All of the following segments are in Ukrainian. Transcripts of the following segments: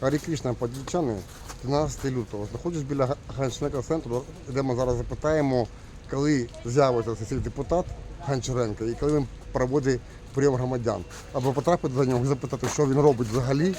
Гарі Крішна, подільчани, 13 лютого. Знаходжусь біля Ганченка центру, де ми зараз запитаємо, коли з'явиться цей депутат Гончаренко і коли він проводить прийом громадян. Або потрапити до нього і запитати, що він робить взагалі.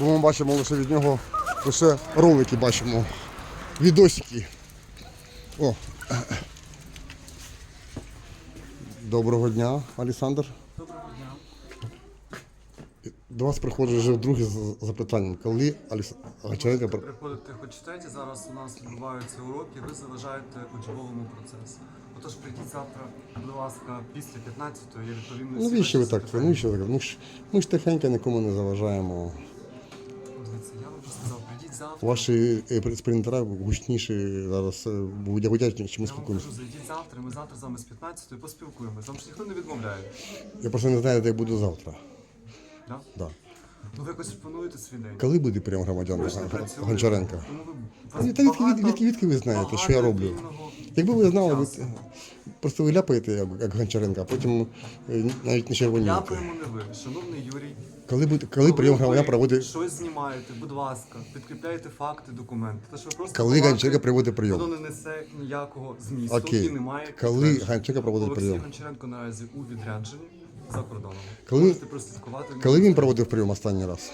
Бо ми бачимо лише від нього лише ролики бачимо, відосики. О. Доброго дня, Олександр. До вас приходить вже друге запитання. Коли Олександр Гончаренко при- Приходите хоч третє, зараз у нас відбуваються уроки, ви заважаєте учбовому процесу. Отож, прийдіть завтра, будь ласка, після 15-ї, я відповім на всі Навіщо ви ваші так? запитання. Навіщо ви так? Ми ж, ми ж тихенько нікому не заважаємо. Дивіться, я вам вже сказав, прийдіть завтра. Ваші е, спринтера гучніші зараз е, будуть гудять, чим ми Я вам спілкуємося. кажу, зайдіть завтра, ми завтра з вами з 15-ї поспілкуємося. Вам ж ніхто не відмовляє. Я просто не знаю, де я буду завтра. Да? Да. Ну ви якось плануєте свій день. Коли буде прийом громадян працюєте. Гончаренка? Тому ви та відки, багато- відки, відки ви знаєте, що я багато роблю? вільного Якби ви знали, ви часу. просто ви ляпаєте, як, як Гончаренка, а потім е, навіть не червонієте. Дякуємо не ви, шановний Юрій. Коли, буде, коли прийом громадян проводить, щось знімаєте, будь ласка, підкріпляйте факти, документи. Те, що ви просто коли балакаєте, Гончаренко проводить прийом? Воно не несе ніякого змісту Окей. і немає. Коли підтверджень. Гончаренко проводить Олексій прийом? Гончаренко наразі у відрядженні за кордоном. Коли- Можете прослідкувати. Коли він проводив прийом останній раз?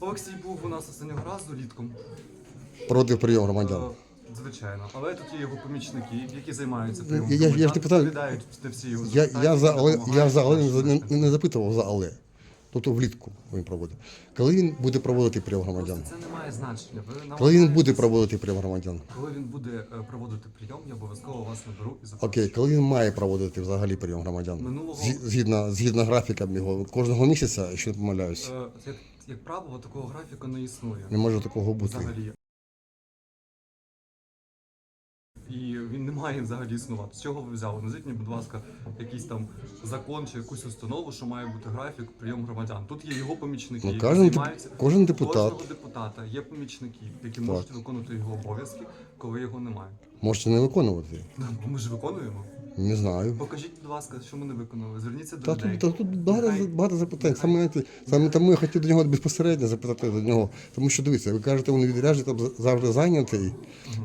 Олексій був у нас останнього разу літком. Проводив прийом громадян. Е, Звичайно, але тут є його помічники, які займаються прийомом. я- я ж громадян, не питаю- відповідають на всі його Я, запитання, я, за, але, я допомагають не, вашим не, не запитував за але. Тобто влітку він проводить. Коли він буде проводити прийом громадян? Просто Це не має значення. Ви Коли він буде проводити прийом громадян? Коли він буде е, проводити прийом, я обов'язково вас наберу і запрошую. Окей, коли він має проводити взагалі прийом громадян? Минулого- Зі- Згідно, згідно графікам його кожного місяця, якщо не помиляюсь, Е, Як, як правило, такого графіку не існує. не може такого бути. Взагалі. І він не має взагалі існувати. З чого ви взяли? Назвіть мені, будь ласка, якийсь там закон чи якусь установу, що має бути графік прийом громадян. Тут є його помічники, Ну, які кожен деп- займаються. кожен депутат. Кожного депутата є помічники, які можуть виконувати його обов'язки, коли його немає. Можете не виконувати. Ну, Ми ж виконуємо. Не знаю. Покажіть, будь ласка, що ми не виконали. Зверніться до Та людей. тут, та тут багато, Нехай- багато запитань. Саме, саме тому я хотів до нього безпосередньо запитати до нього. Тому що дивіться, ви кажете, він відряджений, там завжди зайнятий.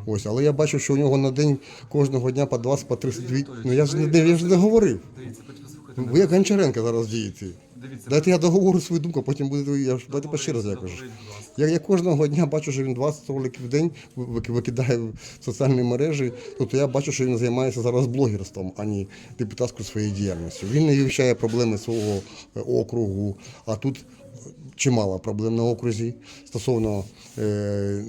Ось, але я бачу, що у нього на день кожного дня по 20, по 32. Ну я ж не я ж не говорив. Дивіться, послухайте. Ви як Гончаренко зараз дієте. Дивіться, Дайте я договорю свою думку, а потім буде. Я ж дайте ще раз я кажу. Договоріть, будь ласка. Я, я кожного дня бачу, що він 20 роликів в день вик- викидає в соціальні мережі. Тобто я бачу, що він займається зараз блогерством, а не депутатською своєю діяльністю. Він не вивчає проблеми свого е, округу, а тут чимало проблем на окрузі стосовно е,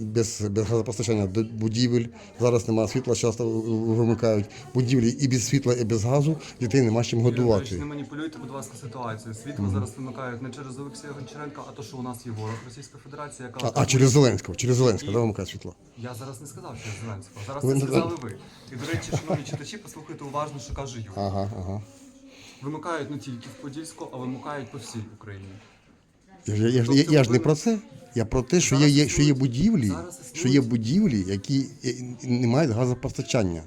без, без газопостачання до будівель. Зараз немає світла, часто вимикають будівлі і без світла, і без газу. Дітей нема чим годувати. Не маніпулюйте, будь ласка, ситуацію. Світло зараз вимикають не через Олексія Гончаренка, а то, що у нас є ворог Російська Федерація, яка А, а через Зеленського, через Зеленського, да, вимикає світло. я зараз не сказав, я Зеленського. Зараз Ви це не сказали ви. І до речі, шановні читачі, послухайте уважно, що каже Юрій. Ага, ага. Вимикають не тільки в Подільську, а вимикають по всій Україні. Я, ж- я, я, я ж не про це. Я про те, що є, є, що є будівлі, що є будівлі, які е, не мають газопостачання.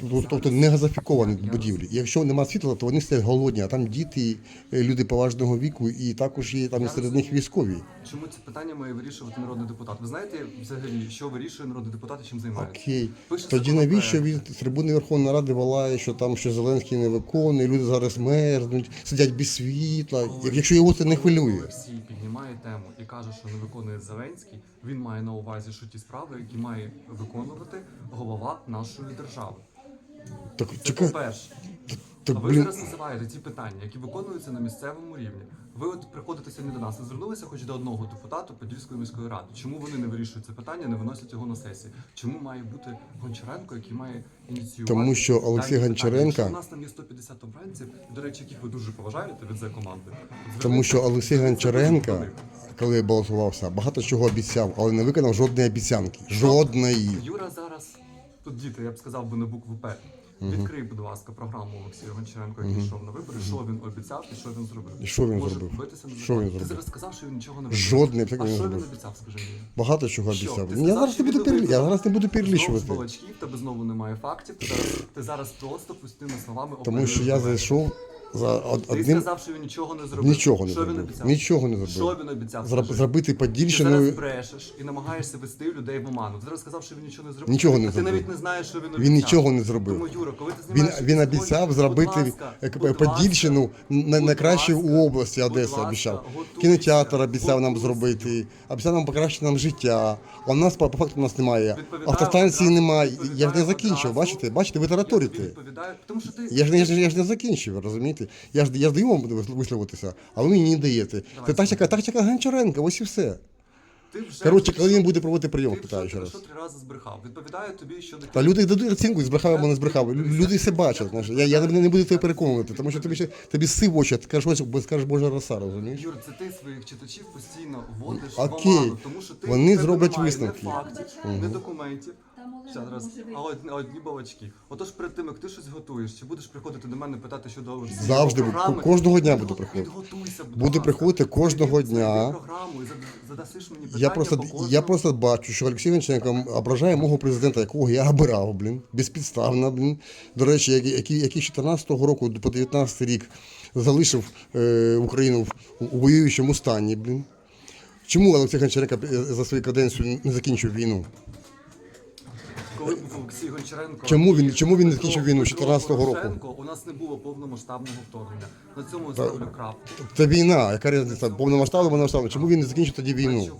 Тобто, тобто не газифіковані будівлі. Якщо немає світла, то вони стоять голодні, а там діти, е, люди поважного віку, і також є там серед них військові. Чому це питання має вирішувати народний депутат? Ви знаєте взагалі, що вирішує народний депутат і чим займається? Окей. Пише Тоді законопроект. навіщо він з трибуни Верховної Ради волає, що там що Зеленський не виконує, люди зараз мерзнуть, сидять без світла. Коли- Якщо його це не Коли хвилює. Олексій піднімає тему і каже, що не виконує Зеленський, він має на увазі, що ті справи, які має виконувати голова нашої держави. Так Це чекай, по-перше. так А ви блін. зараз називаєте ті питання, які виконуються на місцевому рівні. Ви от приходите сьогодні до нас. Ви звернулися хоч до одного депутата Подільської міської ради. Чому вони не вирішують це питання, не виносять його на сесії? Чому має бути Гончаренко, який має ініціювати? Тому що Олексій питання? Гончаренко- Якщо У нас там є 150 обранців, до речі, яких ви дуже поважаєте від за команди. Тому що Олексій Гончаренко, коли балотувався, багато чого обіцяв, але не виконав жодної обіцянки. Жодної. Юра зараз тут діти, я б сказав би на букву П. Відкрий, будь ласка, програму Олексія Гончаренко, який йшов на вибори, що він обіцяв і що він зробив. І що він Може зробив? битися на Що закон. він Ти зробив? зараз сказав, що він нічого не вибив. Жодний так А він що він зробив. обіцяв, скажи мені? Багато чого Що? обіцяв. Ти Я сказав, зараз що не буду він перелі... я зараз не буду Знову з перелічувати. балачків, тебе знову немає фактів. Ти зараз, ти зараз просто пустими словами Тому що я зайшов За од- Ти одним сказав, що він нічого не зробив. нічого не що він зробив. обіцяв? Нічого не Що зробив. він обіцяв? Зра- Скажи. Зробити Ти зараз брешеш і намагаєшся вести людей в оману. Ти зараз сказав, що він нічого не зробив. Нічого не а ти навіть не знаєш, що він обіцяв. Він нічого не зробив. Тому, Юра, коли ти Він, знімаєш він якісь обіцяв зробити ласка, е, будь Подільщину ласка, на- будь найкращу ласка, у області будь Одеса ласка, обіцяв. готуйся, Кінотеатр обіцяв нам готуйся. зробити, обіцяв нам покращити нам життя. А у нас по, по факту у нас немає. Відповідаю Автостанції одразу, немає. Я ж не відповідаю закінчив, одразу. бачите? Бачите, ви Я тобі тараторите. відповідаю, тому що ти Я ж, не- я, ж, я ж не закінчив, розумієте? Я ж, я ж даю вам висловитися, а ви мені не даєте. Це тактика, тактика Гончаренка, ось і все. Ти вже Коротше, коли він буде проводити прийом, ти питаю вже ще раз. три рази збрехав. Відповідаю тобі щодо Та люди дадуть оцінку, збрехав або не збрехав. Лю- Люди все бачать. знаєш. Я, я не буду тебе переконувати, тому що тобі ще тобі сив очі, ти кажеш, ось, бо скажеш Божа роса, розумієш? Юр, це ти своїх читачів постійно вводиш Окей. в оману, тому що ти Вони тебе зроблять немає висновки. Не фактів, не документів. Там Олена Ще раз, може а одні, одні балачки. Отож, перед тим як ти щось готуєш, чи будеш приходити до мене питати щодо Олексія? Завжди, програми, кожного дня підго- буду приходити. Підготуйся, будь Буду ласка. приходити кожного дня. програму і зад- задасиш мені питання Я просто, по кожному. я просто бачу, що Олексій Гончаренко ображає мого президента, якого я обирав, блін, безпідставно, блін. До речі, який, який, який з 14-го року по 19 рік залишив е, Україну в, у воюючому стані, блін. Чому Олексій Гончаренко е, за свою каденцію не закінчив війну? Олексій Гончаренко, Чому він- чому він не закінчив війну Петро 14-го року? У нас не було повномасштабного вторгнення. На цьому ставлю крапку. Це війна, яка різниця? Повномасштабна, повномасштабна. Чому він не закінчив тоді війну? е,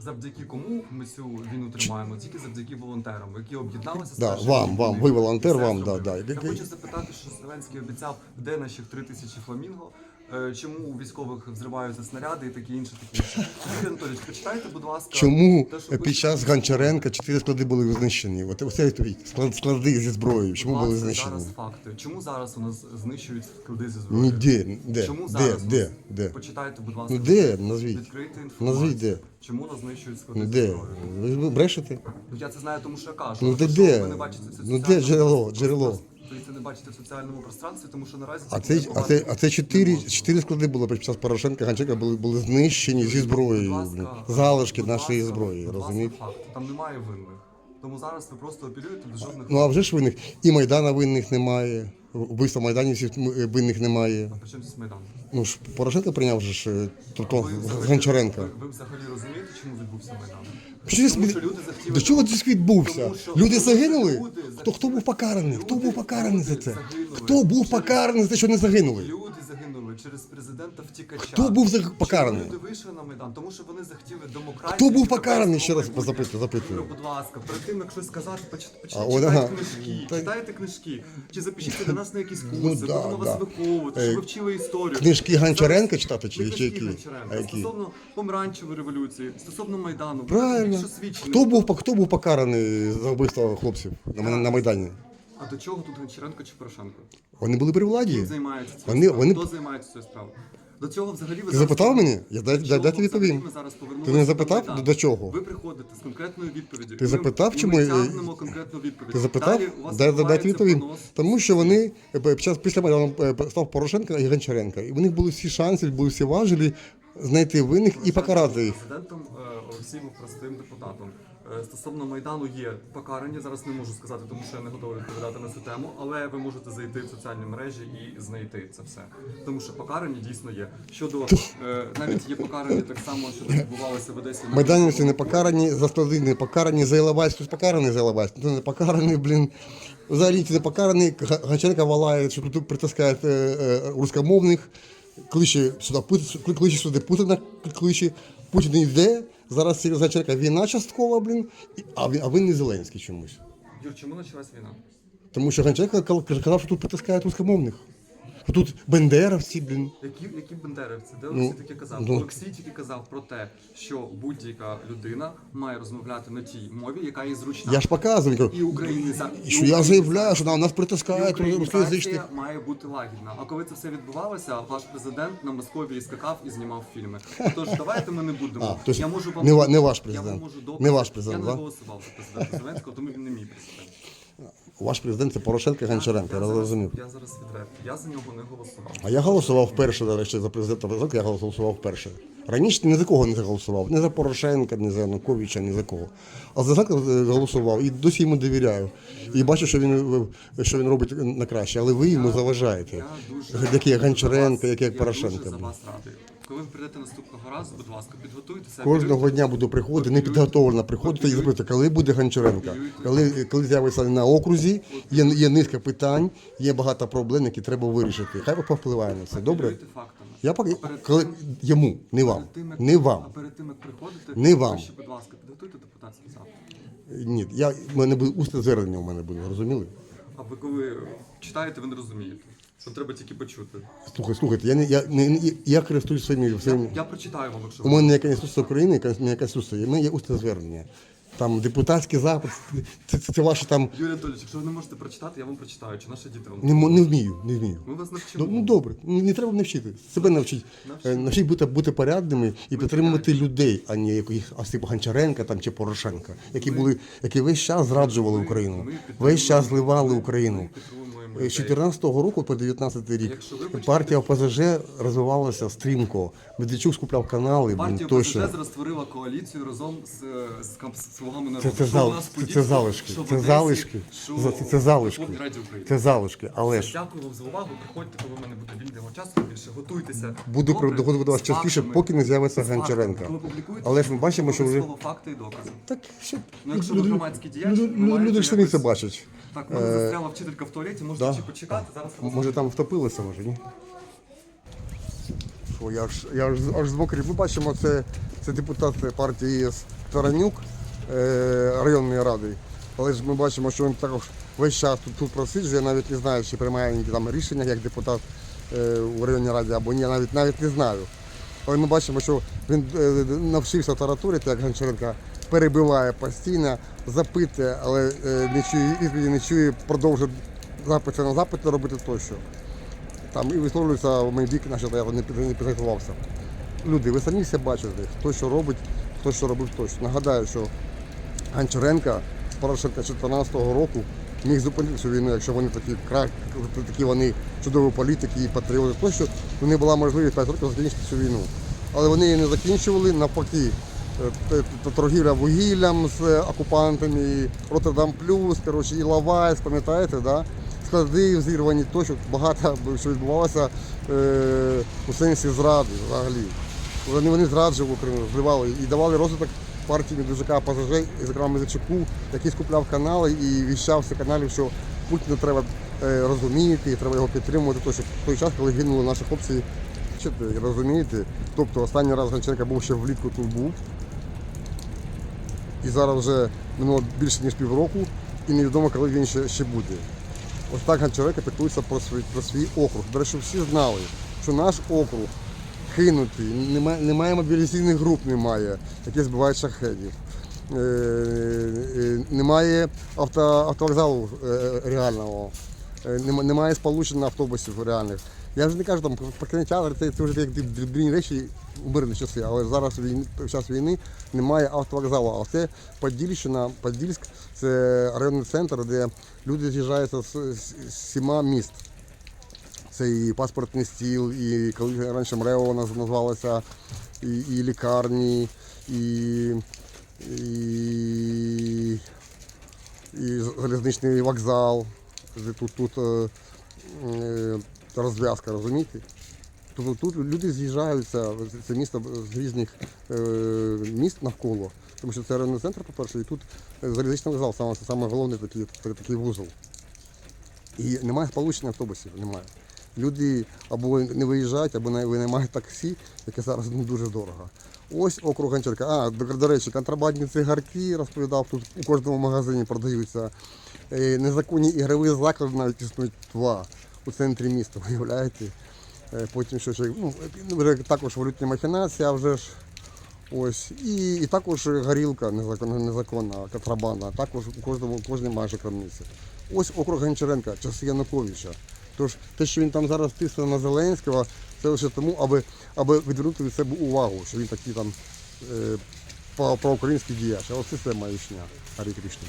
завдяки кому ми цю війну тримаємо? Тільки завдяки волонтерам, які об'єдналися Да, вам, вам, війни. ви волонтер, вам, да, да. Я хочу запитати, що Зеленський обіцяв, де наших три тисячі фламінго. Е, Чому у військових взриваються снаряди і таке інше, таке інше. Юрій Анатолійович, почитайте, будь ласка, Чому те, що під пише- час Гончаренка чотири склади були знищені? От оце. Склад- Склади зі зброєю. Чому були знищені? Зараз факти. Чому зараз у нас знищують склади зі зброєю? Ніде, де, Чому де, зараз? у де, нас? де? Почитайте, будь ласка. Ну де, назвіть. Відкрийте інформацію. Назвіть де. Чому нас знищують склади Ну зі де? зброєю? Ви брешете? Ну я це знаю, тому що я кажу. Ну, де- де? Ви не бачите це в Ну, де джерело, джерело? Ви це не бачите в соціальному пространстві, тому що наразі А це, а це, а це чотири, чотири склади було під час Порошенка, Гончаренка були, були знищені зі зброєю. Будь ласка, Залишки будь нашої ласка, зброї, розумієте? Там немає винних. Тому зараз ви просто апелюєте до жодних. Ну а вже ж винних. І Майдана винних немає. Вбивства майданівців м, винних немає. А при чому здесь Майдан? Ну ж Порошенко прийняв же ж, е, тобто Гончаренка. Ви, ви взагалі розумієте, чому відбувся Майдан? Тому що люди захотіли- До чого це відбувся? Тому що- Люди загинули? люди Хто, хто був покараний? Хто був покараний за це? загинули Хто був покараний за те, що не загинули? Люди через президента втікача. Хто був за- Чому покараний? Люди вийшли на майдан, тому що вони захотіли демократії. Хто був покараний? Ще раз майбутнього. запитую, запитую. Юра, будь ласка, перед тим як щось сказати, поч- А, от, ага. книжки, Та- читайте книжки, чи запишіться до нас на якісь курси, Ну, да, будемо да. вас виховувати, Е, щоб ви вчили історію. книжки Гончаренка читати чи- чи книжки які? А які? Стосовно помаранчевої революції, стосовно Майдану. Правильно. Більше. Хто був, хто був покараний за вбивство хлопців на, на Майдані? А до чого тут Гончаренко чи Порошенко? Вони були при владі. Хто займається цією Вони- справою? вони- Хто займається цією справою? До цього взагалі ви Ти зараз запитав мене? Я дай- До дай- чого дайте відповім. ми зараз Ти до запитав, Майдану? до чого? Ви приходите з конкретною відповіддю. Ти запитав, чи ми тягнемо конкретну відповідь. Ти запитав? Далі у вас Дай, дай, відбувається відповім. понос. Тому що вони е, під час після Майдану е, став Порошенко і Гончаренко. І в них були всі шанси, були всі важелі знайти винних і покарати їх. Президентом е, Олексій простим депутатом. Е, Стосовно Майдану є покарання. Зараз не можу сказати, тому що я не готовий відповідати на цю тему, але ви можете зайти в соціальні мережі і знайти це все. Тому що покарання дійсно є. Щодо е, навіть є покарання так само, що відбувалося в Одесі. Майданівці не покарані, за не покарані, за Іловайськ хтось покараний за Іловайськ, хто не покараний, блін. Взагалі ті не покараний, Га- Гончаренко валає, що тут притискає е, е, рускомовних, кличе сюди, кличе сюди Путіна, кличе, Путін йде, зараз через Гончаренка війна часткова, блін, а він, а він не Зеленський чомусь. Юр, чому почалась війна? Тому що Гончаренко казав, що тут притискають рускомовних. Тут бендеровці, блін. Які, які бендерівці? Де Ну, Олексій тільки казав? ну. Олексій тільки казав про те, що будь-яка людина має розмовляти на тій мові, яка їй зручна. Я ж показую, кажу, і україніза. і що я заявляю, що на нас притискають. Українізація має бути лагідна. А коли це все відбувалося, ваш президент на Московії скакав і знімав фільми. Тож давайте ми не будемо. А, тож я можу вам не ва- не ваш президент. я вам можу Не ваш Я президент, не голосував за президента Зеленського, тому він не мій президент. Ваш президент це Порошенко і Гончаренко, я розумів. Я зараз відверто. Я за нього не голосував. А я голосував вперше, до речі, за президента Порошенка я голосував вперше. Раніше ні за кого не голосував. Ні за Порошенка, ні за Януковича, ні за кого. А за Зеленського е, голосував і досі йому довіряю. І бачу, що він, що він робить на краще, але ви йому заважаєте. Я Як як Гончаренко, як Я Порошенко. дуже за вас радий. Коли ви прийдете наступного разу, будь ласка, підготуйтеся. Кожного дня буду приходити, не підготовлено приходити і запитати, коли буде Гончаренко, коли, коли з'явиться на окрузі, є, є низка питань, є багато проблем, які треба вирішити. Хай повпливає на це. Добре? Я поки коли йому, не вам, не вам. А перед тим, як приходите, Не вам. будь ласка, підготуйте депутатський запит. Ні, я в мене буде усне звернення у мене буде, розуміли? А ви коли читаєте, ви не розумієте. Що треба тільки почути. Слухай, слухайте, я не я не не- я користуюсь своїми Я, я прочитаю вам, якщо У мене є Конституція України, у мене є Конституція, в мене є усне звернення. Там депутатський запит, це, це, це ваше там Юрій Анатолійович, якщо ви не можете прочитати, я вам прочитаю, чи наші діти вам. не, не вмію, не вмію. Ми вас навчимо. Ну, ну добре, ну, не треба навчити. Себе навчить. Е, Навчить бути, бути порядними і підтримувати людей, а не яких Осипа Гончаренка там, чи Порошенка, які були, які весь час зраджували Україну, ми весь час зливали ми Україну. підтримуємо Е, людей. З 14-го року по 19 рік партія ОПЗЖ розвивалася стрімко. Медведчук скупляв канали, Партія тощо. ОПЗЖ зараз створила коаліцію разом з, з, з слугами народу. Це, це, зал, це, це залишки, що в це Одесі, залишки, що це, це залишки, в Раді України. це залишки, але ж Дякую вам за увагу. Приходьте, коли в мене буде вільного часу більше. Готуйтеся. Буду Добре? доходити до вас З частіше, фактами. поки не з'явиться З фактами. Гончаренко. Коли публікуєте, Але ж ми бачимо, що вже- обов'язково факти і докази. так що Ну, якщо ви громадський діяч, люди, ви маєте люди ж самі якось- це бачать. Так, в мене застряла вчителька в туалеті, можете Да. чи почекати, зараз я Може там втопилися, може, ні? Що, я ж, я ж аж змокрів. Ми бачимо, це, це депутат партії ЄС Таранюк е, районної ради. Але ж ми бачимо, що він також весь час тут, тут просиджує, навіть не знаю, чи приймає які там рішення як депутат е, у районній раді або ні, я навіть навіть не знаю. Але ми бачимо, що він е, навчився тараторити, як Гончаренко, перебиває постійно, запитує, але е, не чує відповіді, не чує, продовжує запити на запити робити тощо. Там і висловлюється в мій бік, наче я не під- не підготувався. Люди, ви самі все бачите, хто що робить, хто що робив точно. Нагадаю, що Гончаренка з Порошенка 2014 року міг зупинити цю війну, якщо вони такі такі вони чудові політики і патріоти, тощо у них була можливість 5 років закінчити цю війну. Але вони її не закінчували, навпаки. е, т- Торгівля вугіллям з окупантами, Роттердам Плюс, коротше, і Лавайс, пам'ятаєте, да? Склади взірвані, тощо багато що відбувалося е, у сенсі зради взагалі. Вони, вони зраджували Україну, зливали і давали розвиток партії Медвежака ПЗЖ, і, зокрема Медведчуку, який скупляв канали і віщав з каналів, що Путіна треба е, розуміти, треба його підтримувати, тому в той час, коли гинули наші хлопці, розумієте? Тобто останній раз Гончаренко був ще влітку тут був. І зараз вже минуло більше ніж півроку, і невідомо, коли він ще, ще буде. Ось так Гончаренко піклується про свій, про свій округ. До речі, всі знали, що наш округ кинутий, немає, немає мобілізаційних груп, немає, які збивають шахедів. Е, е, немає авто, автовокзалу е, реального, е, нема- немає сполучень автобусів реальних. Я вже не кажу там про кінотеатр, це, це вже як дрібні речі у мирні часи, але зараз війни, під час війни немає автовокзалу. А це Подільщина, Подільськ, це районний центр, де люди з'їжджаються з, сіма міст. Це і паспортний стіл, і коли раніше МРЕО вона називалася, і, і лікарні, і, і, і залізничний вокзал, де тут, тут е, е, розв'язка, розумієте? Тобто тут люди з'їжджаються, це місто з різних е, міст навколо, тому що це районний центр, по-перше, і тут залізничний вокзал, саме, саме головний такий, такий вузол. І немає сполучення автобусів, немає. Люди або не виїжджають, або не винаймають таксі, яке зараз не дуже дорого. Ось округ Гончарка. А, до, до речі, контрабандні цигарки, розповідав, тут у кожному магазині продаються. Е, Незаконні ігрові заклади навіть існують два у центрі міста, виявляєте. Е, Потім що ще, ну, вже також валютні махінації, а вже ж. Ось. І, і також горілка незаконна, незаконна контрабанда, також у кожному, кожній майже крамниці. Ось округ Гончаренка, часи Януковича. Тож те, що він там зараз тисне на Зеленського, це лише тому, аби, аби відвернути від себе увагу, що він такий там е, про- проукраїнський діяч. Ось це маячня. Гарі Кришна.